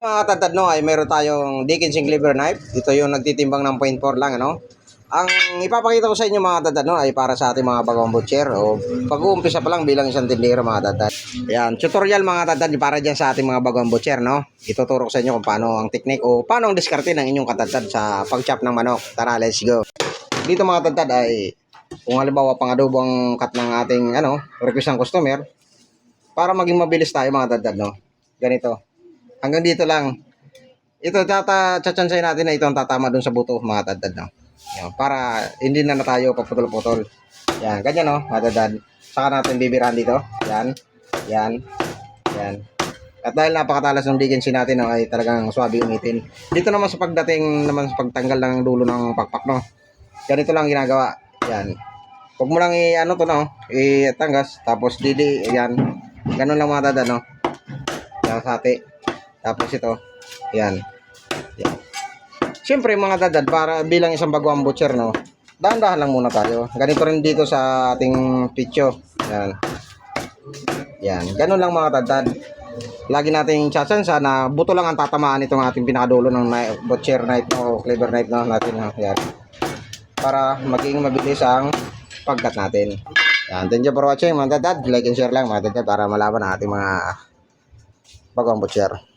Mga tatad no, ay meron tayong Dickinson Cleaver Knife. Ito yung nagtitimbang ng 0.4 lang, ano. Ang ipapakita ko sa inyo mga tatad no, ay para sa ating mga bagong butcher o pag-uumpisa pa lang bilang isang tindero mga tatad. Yan, tutorial mga tatad para dyan sa ating mga bagong butcher, no. Ituturo ko sa inyo kung paano ang technique o paano ang diskarte ng inyong katatad sa pag-chop ng manok. Tara, let's go. Dito mga tatad ay kung halimbawa pang adobo ang cut ng ating ano, request ng customer, para maging mabilis tayo mga tatad, no. Ganito. Hanggang dito lang. Ito, tata, tsatsyansay natin na ito ang tatama dun sa buto, mga dadad, no? Yan, para hindi na na tayo paputol-putol. Yan, ganyan, no, mga dadad. Saka natin bibirahan dito. Yan, yan, yan. At dahil napakatalas ng digency natin, no, ay talagang swabe umitin. Dito naman sa pagdating naman sa pagtanggal ng dulo ng pakpak, no? Ganito lang ginagawa. Yan. Huwag mo lang i-ano to, no? I-tanggas. Tapos dili, yan. Ganun lang mga dadad, no? Yan, sati. Tapos ito, yan. yan. Siyempre mga dadad, para bilang isang baguang butcher, no, dahan-dahan lang muna tayo. Ganito rin dito sa ating pitcho. Yan. Yan. Ganun lang mga dadad. Lagi nating tsatsansa na buto lang ang tatamaan itong ating pinakadulo ng butcher knife no, o cleaver knife no, natin. No? Yan. Para maging mabilis ang pagkat natin. Yan. Thank you for watching mga dadad. Like and share lang mga dadad para malaman ang ating mga bagong butcher.